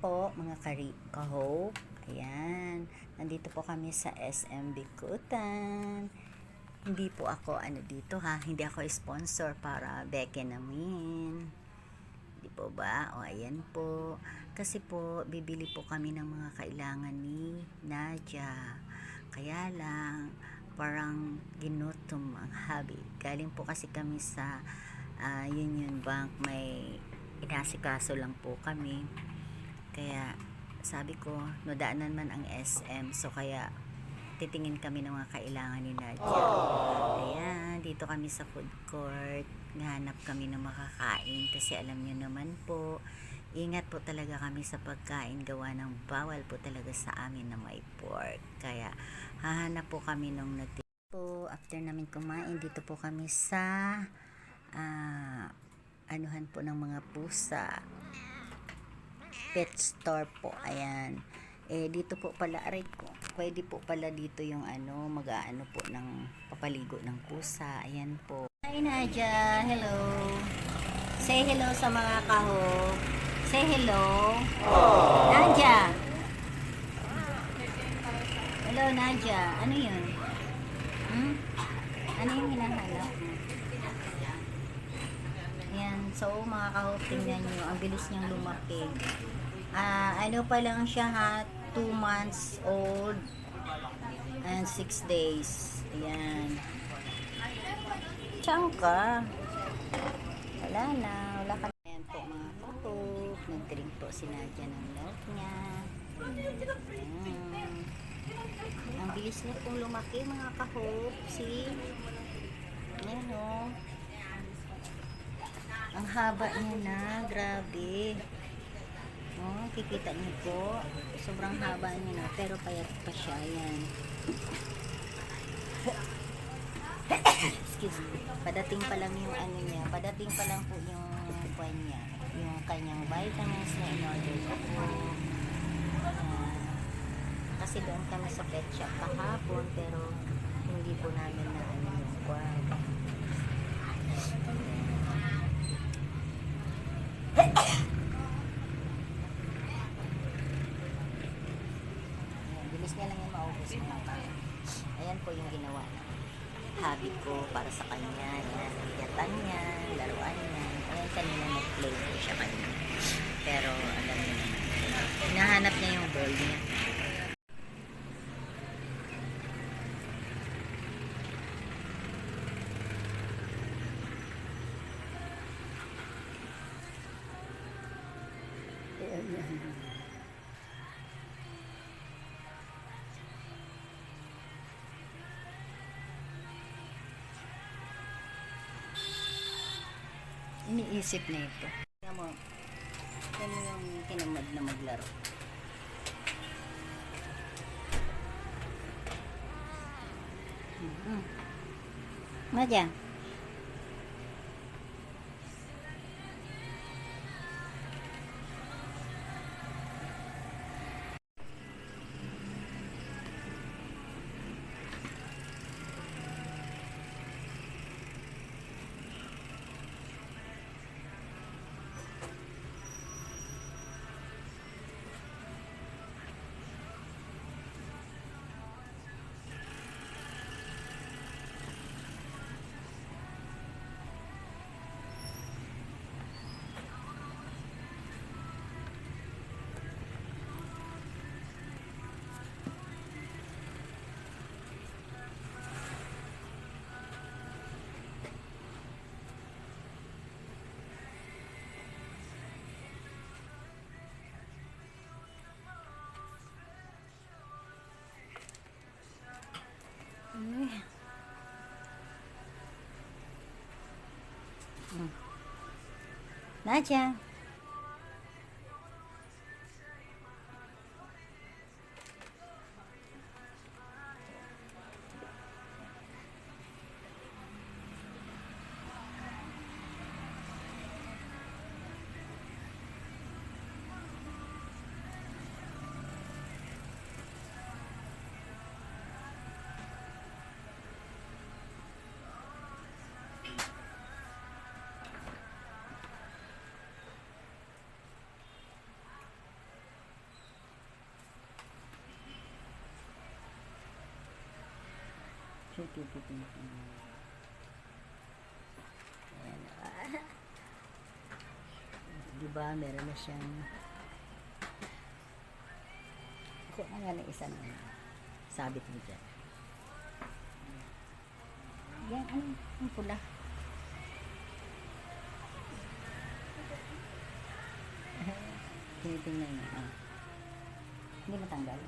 Po mga kari kahope. Ayan. Nandito po kami sa SM Bikutan. Hindi po ako ano dito ha. Hindi ako sponsor para beke namin. Di po ba? O ayan po. Kasi po bibili po kami ng mga kailangan ni Nadia. Kaya lang parang ginutom ang habi. Galing po kasi kami sa uh, Union Bank. May inasikaso lang po kami. Kaya sabi ko, nodaanan man ang SM. So kaya titingin kami ng mga kailangan ni Nadia. Ayan, dito kami sa food court. Nahanap kami ng makakain kasi alam nyo naman po, ingat po talaga kami sa pagkain gawa ng bawal po talaga sa amin na may pork. Kaya hahanap po kami nung nag po after namin kumain dito po kami sa ah, anuhan po ng mga pusa pet store po ayan. Eh dito po pala aray ko pwede po pala dito yung ano mag-aano po ng papaligo ng pusa ayan po. Hi Nadia hello. Say hello sa mga kahok say hello. Nadia hello Nadia ano yun? Hmm? ano yung hinahanap so mga kahok, tingnan nyo, ang bilis niyang lumaki. Ah, ano pa lang siya ha, 2 months old and 6 days. Ayan. Saan ka? Wala na, wala ka. Ayan po mga kahok, nag-drink po si Nadia ng milk niya. Ayan. Ang bilis niya pong lumaki mga kahok. See? Ayan o. Ang haba niya na, grabe. Oh, kikita niyo po. Sobrang haba niya na, pero payat pa siya. Yan. Excuse me. Padating pa lang yung ano niya. Padating pa lang po yung buwan niya. Yung kanyang vitamins na in-order ko po. Ah, kasi doon kami sa pet shop kahapon, pero hindi po namin na ano yung buwan. Ayan, bilis niya lang yung maubos mga tao. Ayan po yung ginawa na hobby ko para sa kanya. Ayan, higatan niya, laruan niya. Ayan, kanina nag-play po siya kanina. Pero, alam niyo hinahanap niya yung ball niya. Ayan. Iniisip na ito. Tingnan mo, mo yung tinamad na maglaro. Mm-hmm. Nadia. Ay. 嗯。哪一天 Hmm. Nadia. Tititingin. Ayan. Ah. Di ba, meron na siyang ako na nga ng isa na sabit mo dyan. Yan, ano, ang pula. Tinitingnan niya. Ah. Hindi matanggal.